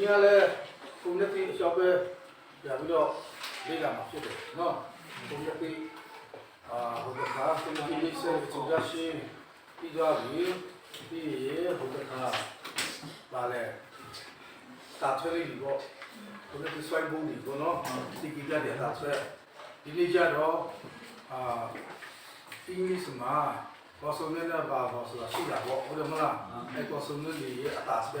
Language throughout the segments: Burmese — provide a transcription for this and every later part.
ဒီကလည်းပုံနဲ့တိအလျှောက်ပဲပြပြီးတော့လေ့လာမှာဖြစ်တယ်နော်ပုံနဲ့တိအာဟိုကခါပုံနဲ့တိလေးဆက်ချင်ကြရှိပြီးသွားပြီပြီးရဟိုကခါပါလေတာထွေးလေးပေါ့ပုံနဲ့တိဆွိုင်းပုံလေးပေါ့နော်ဒီကိကြတဲ့တာဆွဲဒီနေ့ကျတော့အာအင်္ဂလိပ်မှာဘောဆုံးနဲ့ပါဘောဆိုတာရှိတာပေါ့ဟုတ်တယ်မလားအဲဘောဆုံးနဲ့ဒီအတားစပဲ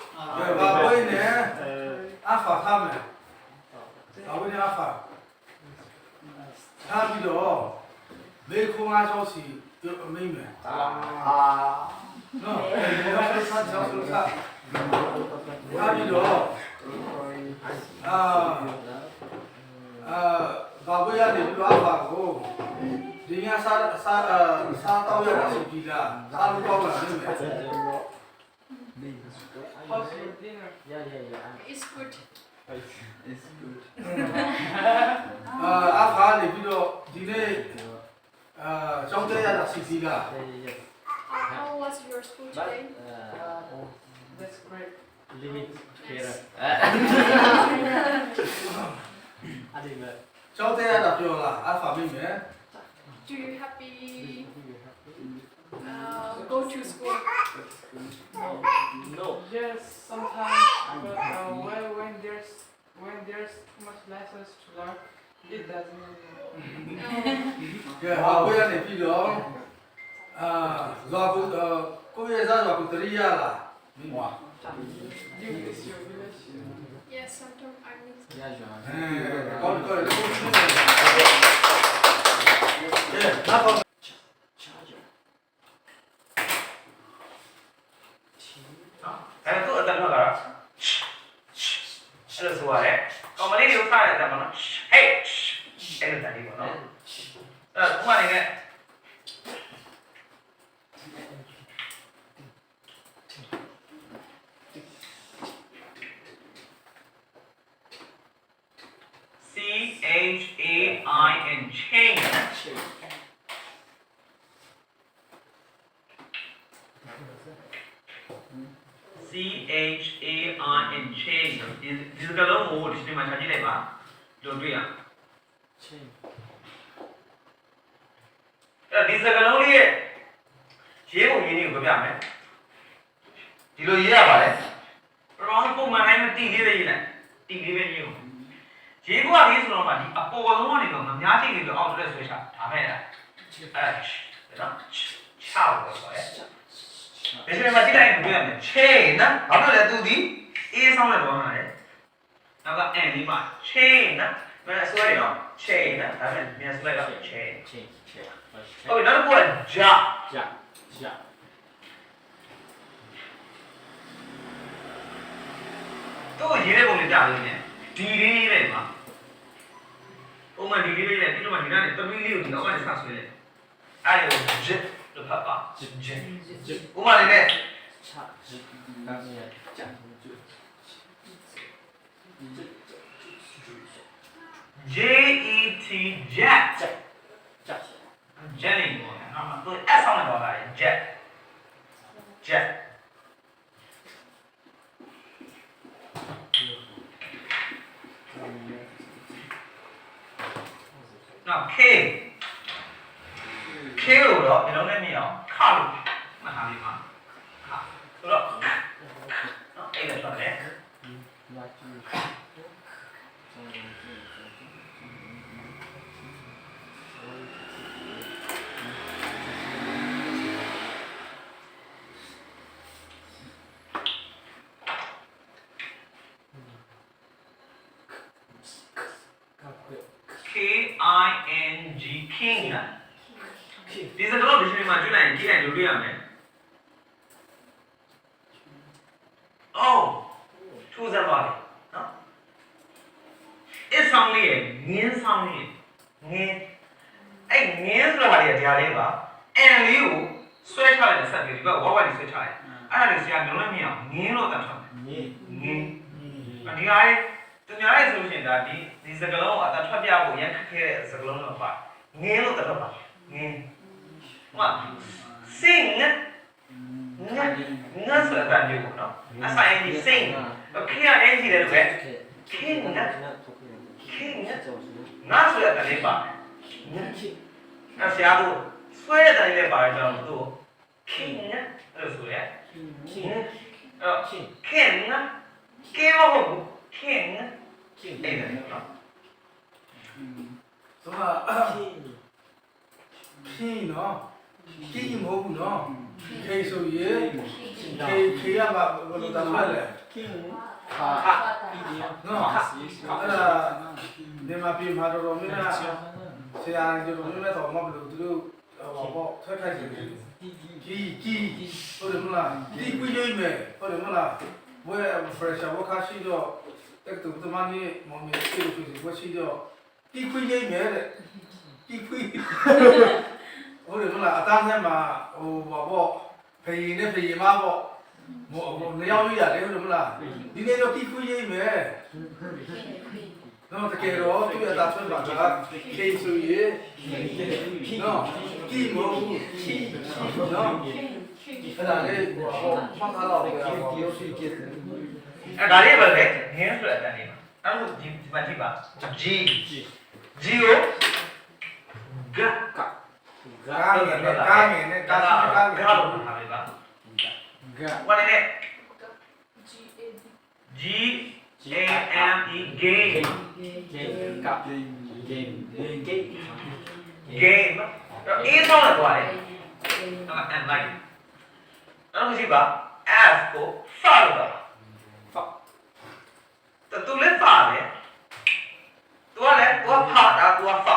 မ့်မယ်နော်ဒီကနေ့ဆက်ချောဆိုတာထားပြီးတော့အာအာဘာဝိရနေပြီးတော့အဖာကိုဒီညစားစားစားတော့ရတာစီပြီးလားစားလို့တော့ လာနေမယ် It's good. အာအခါနေပြီးတော့ဒီနေ့အာကျောင်းတက်ရတာစီစီက How was your school today? That's great. Limit here. အဲ့ဒီမဲ့ ကျောင်းတက်ရတာပြောလားအဖာမိမယ် Do you happy Uh, go to school? no Yes, sometimes, but uh, when, when there's when there's too much lessons to learn, it doesn't. No. ကဲဟာဝေးရနေပြီးတော့အာဇာကုကိုရဲ့ဇာဇာကုတရိယလားမိမွာ You miss your village. Yes, sometimes I miss. ရကြအောင်အဲကောင်းကောင်းကိုရှင်းတယ်ကဲနောက်တော့ charger အဲသူ့အတန်ထွက်လာတာအဲ့လိုဆို ရတယ်ကောင်မလေးတွေကိုဖတ်ရတဲ့မှာနော်ဟေးအဲ့လိုတန်လေးပေါ့နော်အဲ့တော့ဥပမာနေနဲ့ C H A I N chain C H A I N chain ဒီဒီစကားလုံးကိုဒီနေ့မှာခြာကြည့်လိုက်ပါလို့တွေ့ရ chain အဲ့ဒီစကားလုံးလေးရဲ့ရေးပုံရင်းတွေကိုပြောပြမယ်ဒီလိုရေးရပါလေရောပုံမှန်တိုင်းမတိလေးပဲရေးလိုက်တိလေးပဲရေးအောင်ရေးဖို့ကရေးဆိုတော့မှဒီအပေါ်ဆုံးကနေတော့မများတိလေးတော့အောက်တက်ဆွဲချဒါပဲလားအဲ့နော်ချောက်လို့ဆိုရဲ ဒီစမှာကြည့်လိုက်ရင်ပြောရမယ် chain နော်ဘာလို့လဲသူဒီ A ဆောင်းတဲ့ဘောမှာလေနောက်က N လေးမှာ chain နော်မင်းဆွဲရနော် chain နော်ဒါပေမဲ့မြန်ဆွဲတော့ chain chain chain ဟုတ်ပြီနောက်တစ်ခုက ja ရရသူ့ကိုရေးတဲ့ပုံလေးပြလို့ねဒီလေးလေးမှာပုံမှန်ဒီလေးလေးနဲ့ဒီလိုမှဒီကနေသမီးလေးကိုဒီအောက်ကနေဆက်ဆွဲလိုက်အဲ့ဒါကို jit လို့ဖတ်ပါ jit jit ဥပမာလေးနဲ့ချရဒါမြတ်ကြံကျွ J E T jet ကြ Jenny ပေါ့နော်သူ S ဆောင်းနေတော့လာတယ် jet jet Now K K ကိုတော့ဒီလုံးနဲ့မြင်အောင်ခလို့မှတ်ထားပြီးပါခဆိုတော့နော်အဲ့ဒါဆိုတယ် လာကျူ K I N G king လားဒီစကားလုံးဒီချိန်မှာကြည့်လိုက်ရင်ကြည့်လိုက်လို့တွေ့ရမယ် Oh ထူးစမ်းပါလေ င်းလေး ရဲ့ငင်းဆောင်ရဲ့ငင်းအဲ့ငင်းဆိုတာတွေကတရားလေးပါအန်လေးကိုဆွဲထားတဲ့ဆက်ပြီးဒီဘက်ဝါဝါကြီးဆွဲထားတယ်အဲ့ဒါလေးဆရာလုံးလုံးမြင်အောင်ငင်းလို့တတ်ထားတယ်ငင်းငင်းဒီအားရဲ့သူများရဲ့ဆိုရှင်ဒါဒီဒီစကလုံးကအတထွက်ပြဖို့ရန်ခက်ခဲတဲ့စကလုံးတော့ပါငင်းလို့တတ်တော့ပါငင်းဟောစင်ငင်းငါငါဆိုတာတန်မျိုးပေါ့နော်အဆိုင်ကြီးစိတ်ခင်ရအဲ့ဒီလည်းပဲခင်ငါ ခင်းငါ就是ငါဆိုတဲ့တန်လေးပါငါ king အဆရာတို့ဆွဲတဲ့တန်လေးလည်းပါတယ်ကျွန်တော်တို့ခင်းငါအဲ့လိုဆိုရဲ king အဲ့ king ခင်းငါကဲမဟုတ်ဘူးခင်းငါ king အဲ့ဒါနော်ဆိုတော့ king ဖြင်းနော်ကြီးမဟုတ်ဘူးနော် ခေဆိုရေခေခေရမှာဘယ်လိုတမ်းလဲ king ha idea no ha ha ဒီမှာပြမှာတော်တော်များများဆရာကြီးတို့လည်းတော့မဘလို့သူတို့ဟောပေါ့ထွက်ထိုက်နေတယ်ကြီးကြီးဟုတ်တယ်မလားဒီကွေးရွေးမယ်ဟုတ်တယ်မလားဘွဲ fresh ဝခါရှိတော့တက်တူတမန်ကြီးမောင်မြေကိုပြည့်ပြည့်ဝရှိတော့ဒီကွေးရွေးမယ်တဲ့ဒီကွေး ဟုတ်တယ်မလားအသားထဲမှာဟိုဘာပေါ့ဖေရင်နဲ့ဖေရင်မပေါ့မောဟိုနေရောက်ရရတယ်ဟုတ်တယ်မလားဒီနေ့တော့ဒီကွေးရွေးမယ်နော်တကယ်တော့သူ့အသာထွက်လာတာခေဆိုရင်နော်ကြည့်မဟုတ်ဘူးနော်အဲ့ဒါလေးဟိုမှတ်ထားတော့ဘယ်လိုပြောစီကြည့်အဲ့ဒါလေးပဲလေငင်းဆိုတဲ့တန်လေးပါအဲ့လိုဒီဒီမှာကြည့်ပါ G G ကိုဂါ嘎ကား ငယ်နဲ့ကားငယ်နဲ့ကားစီကားငယ်ဂါလို့ထားလိုက်ပါ嘎ဘာလဲ G A M E game game 嘎 game game game game တော့ A ဆောင်လာသွားတယ်အဲ့ဒါ and like အဲ့လိုရှိပါ F ကို fa လို့ပါ fa တတူလည်းပါတယ်သူကလည်းသူကဖာတာသူက fa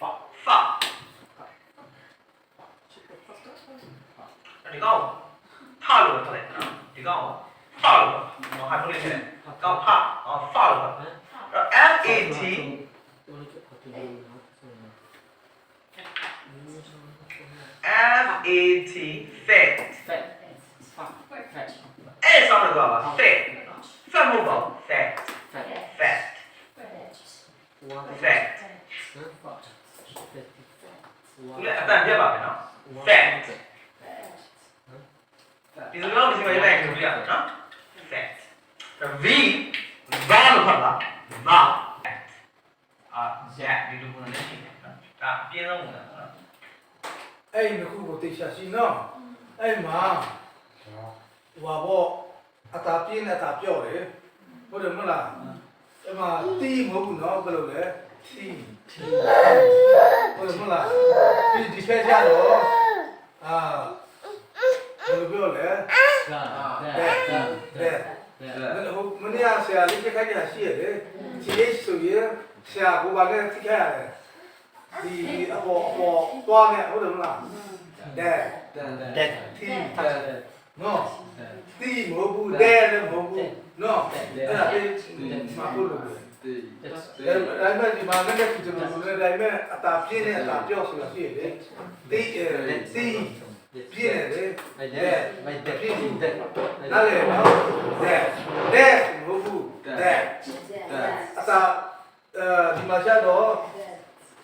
fa fa ဒီကောင်ဖာလို့ခေါ်တယ်နော်ဒီကောင်ဖာလို့မဟာထုတ်လိုက်တယ်ကောင်ဖာအော်ဖာလို့အဲ့ F A T F A T fat fat fa fat အဲ့ဆောင်လို့ပါ fat fat မဟုတ်ပါဘူး fat fat fat one fat fa သူလည်းအတန်ပြတ်ပါမယ်နော် fat ဒီစကားကိုဒီမှာရေးလိုက်ကြည့်ရအောင်နော် fat V ဘာလို့ဖတ်လားဘာအာဇက်ဒီလိုပုံနဲ့ရှိတယ်နော်ဒါအပြင်းဆုံးပုံနဲ့နော်အဲ့ဒီခုကိုတေချာရှိနော်အဲ့မှာဟွာပေါ့အသာပြင်းနဲ့အသာပြော့တယ်ဟုတ်တယ်မလားအဲ့မှာတီးမဟုတ်ဘူးနော်ဘယ်လိုလဲတီးဟုတ်တယ်မလားဒီဒီဖက်ကြတော့အာ ဘယ်လိုပြောလဲ ga တဲ့ ga တဲ့ ga ဟိုမနေ့ကဆရာလေးချက်ခိုင်းတာရှိရတယ် TH ဆိုရင်ဆရာကိုပါနဲ့ထိခိုက်ရတယ်ဒီအပေါ်အပေါ်သွားနေဟုတ်တယ်မလားတဲ့ that တီနော်တီမဟုတ်ဘူးတဲ့လည်းမဟုတ်ဘူးနော်အဲ့ဒါလေးမဟုတ်လို့ဒါဒါမဲ့ဒီမှာလည်းဒီလိုလိုလည်းဒါမဲ့အတာပြင်းတဲ့အတာပြောဆိုတာရှိရတယ်တီတီ ပြင်းတယ် my dad my dad that နားလေနော်တဲ့တဲ့မဟုတ်ဘူးတဲ့အတာအဲဒီမှာရှာတော့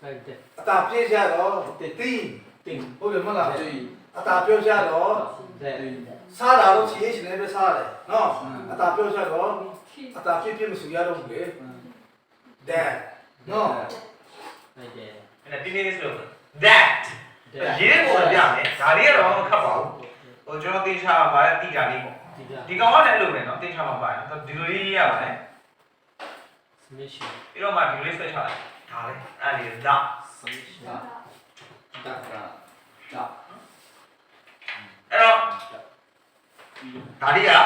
my dad အတာပြင်းရှာတော့တီ thing ဟုတ်တယ်မလားအတာပြောရှာတော့ that စားတာတော့ CH နဲ့ပဲစားတယ်နော်အတာပြောရှာတော့အတာပြင်းပြင်းမစူရတော့ဘူးလေတဲ့နော် my dad အဲ့ဒါပြင်းပြင်းဆို that ရေးပုံပြမယ်ဒါလေးကတော့မခက်ပါဘူးဟိုကျွန်တော်တေချာပါတဲ့တိတာလေးပေါ့ဒီကောင်ကလည်းအဲ့လိုပဲနော်တေချာမှာပါတယ်ဒီလိုလေးရေးရပါတယ် summation ပြီးတော့မှဒီလေးဆက်ချလိုက်ဒါလေးအဲ့လေးဒါ summation ဒါဒါဒါအဲ့တော့ဒါလေးကစာ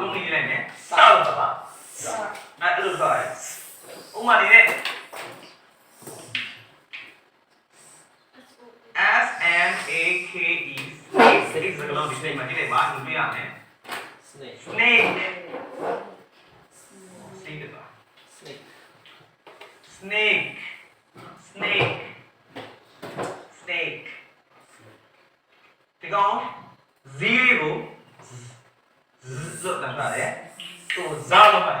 လုံးလေးနဲ့စာလုံးပါစာအဲ့လိုဆိုရဲဥမာဒီနဲ့ S N A K E snake စကလုံးဒီစိတ်မှာဒီလေးပါလူပြရမယ် snake snake snake snake snake snake ဒီကောင်ဇီးကိုဇဇလို့တတ်တယ်သူဇာလို့မှတ်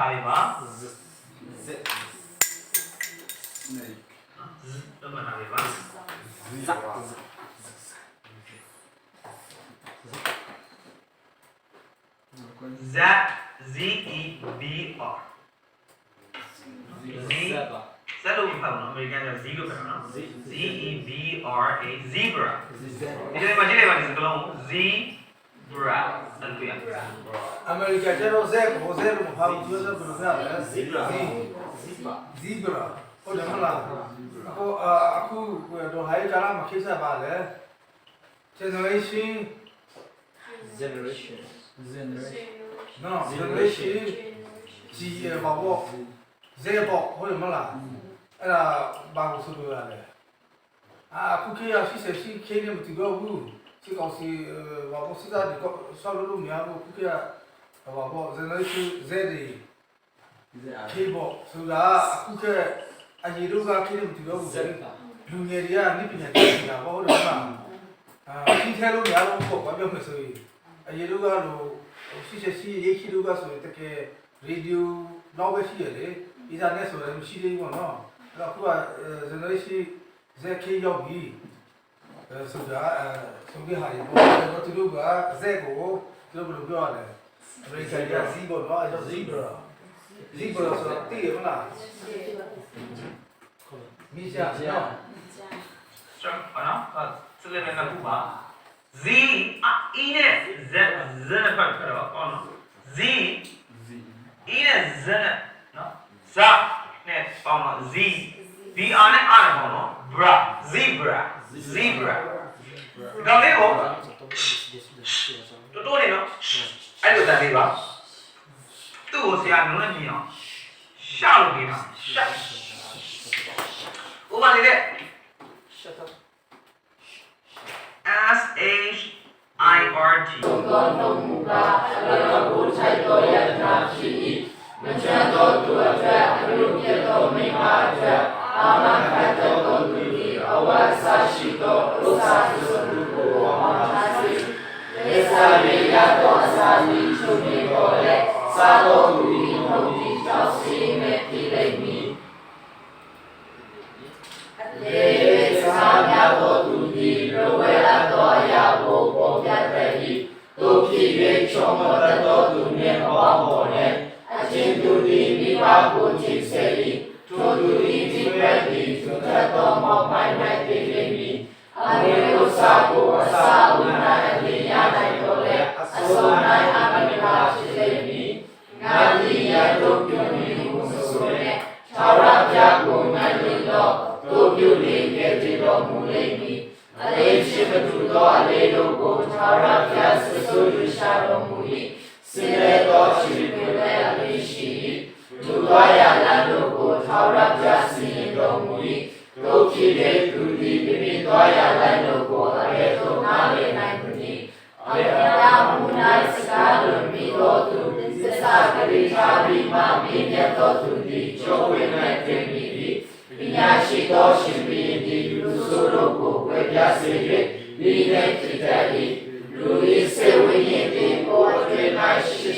Zac. Z-E-B-R. Zebra. Sabe o pronome americano é zebra, não? Z-E-B-R-A, zebra. Então imagina ele vai falar um zebra. Americano é o zebra, o zebra, o zebra, o zebra. Zebra. Zebra. Zebra ဟုတ်တယ်မလားအခုအခုတော့ဟိုင်ကာလာမခိစားပါလေ generation Generation. Generation. no generation G ဘာဘောဇက်ဘောဟုတ်တယ်မလားအဲ့ဒါဘာကိုဆိုလို့ရလဲအာအခုခေတ်ရရှိစေရှိခေတ်နဲ့မတူတော့ဘူးစီကောင်စီဘာဘောစစ်သားဒီကောဆောက်လို့မရဘူးအခုခေတ်ကဘာဘော generation Z တွေခေဘောဆိုတာအခုက အရေတို့ကခေနဲ့မတူတော့ဘူး Zebra. လူငယ်တွေကနိပညာတတ်နေတာပေါ့ဟုတ်တယ်မလားအာဒီထဲလို့များလို့ပေါ့ဘာပြောမလဲဆိုရင်အရေတို့ကလို့ရှိရှိရှိရေးရှိတို့ကဆိုရင်တကယ်ရေဒီယိုတော့ပဲရှိရလေအင်တာနက်ဆိုလည်းမရှိသေးဘူးပေါ့နော်အဲ့တော့အခုက generation ZK ရောက်ပြီအဲဆိုတာအဲဆိုပြီးဟာရေပေါ့တော့သူတို့က Z ကိုသူတို့ဘယ်လိုပြောရလဲအမေရိကန်က Z ပေါ့နော်အဲ့တော့ zebra zebra ဆိုတာသိရမလားမိရှာနော် strong ဟောနော်စလက်နဲ့ခုပါ Z E နဲ့ Z Z နဲ့ဖတ်ကြတော့ဟောနော် Z Z. E နဲ့ Z နဲ့နော် Z နဲ့ပေါင်းတော့ Z B R နဲ့ R နဲ့ပေါင်းတော့ bra zebra zebra ဒါလေးကိုတော်တော်နေနော်အဲ့လိုတန်လေးပါ သူ့ကိုဆရာလုံးနဲ့မြင်အောင်ရှာလို့ပြပါရှာဥပမာလေးတဲ့ Shut up. S H I R T သောတော်မူကားအလျော်ကိုထိုက်တော်ရတနာဖြစ်၏မချမ်းသောသူအတွက်အလူပြတ်သောမိမအတွက်အာမခံတော်သူသည်အဝတ်စားရှိသောဥစ္စာ စားတော်သူသည်ဟုတ်သည်ကြောင့်စီမဲ့ပြည်လိမ့်မည်လေစားများသောသူသည်လိုဝဲအပ်သောအရာကိုပေါ်ပြတတ်၏တို့ဖြစ်၍ချုံမတတ်သောသူနှင့်ဘဝပေါ်၌အချင်းသူသည်မိဘကိုချစ်စေ၏ထိုသူသည်ဒီဘက်သည်သူတတ်သောမောက်မိုင်း၌တည်လိမ့်မည်အဝိဥစ္စာကိုအစာအုံ၌အလင်းရနိုင်တော်လဲအစုံ၌အမိမဖြစ် ဆွဆိုရရှာတော်မူ၏စင်လေ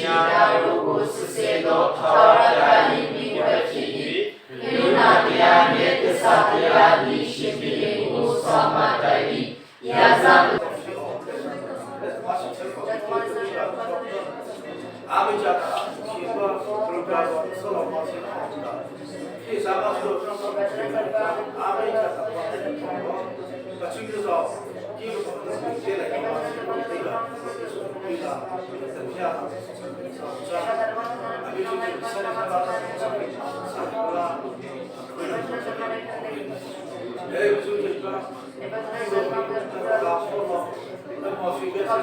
ရှိရာတို့ကို လိုလာဆောလောတော့ဖိကဆက်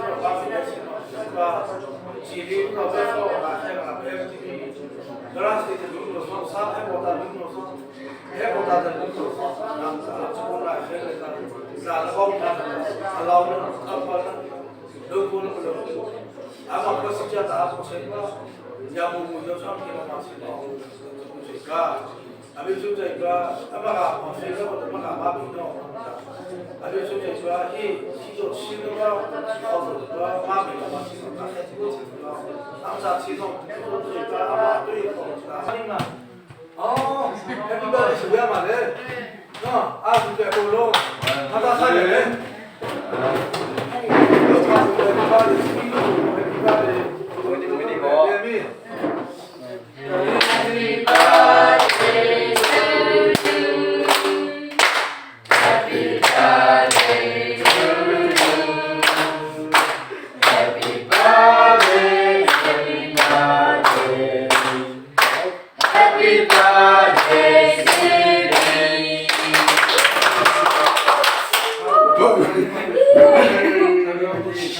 ပါပါ 남자 지성 해보니까 아마 또 하니만 어 해피바디 지구야 말해 어아 진짜 그걸로 하다 사래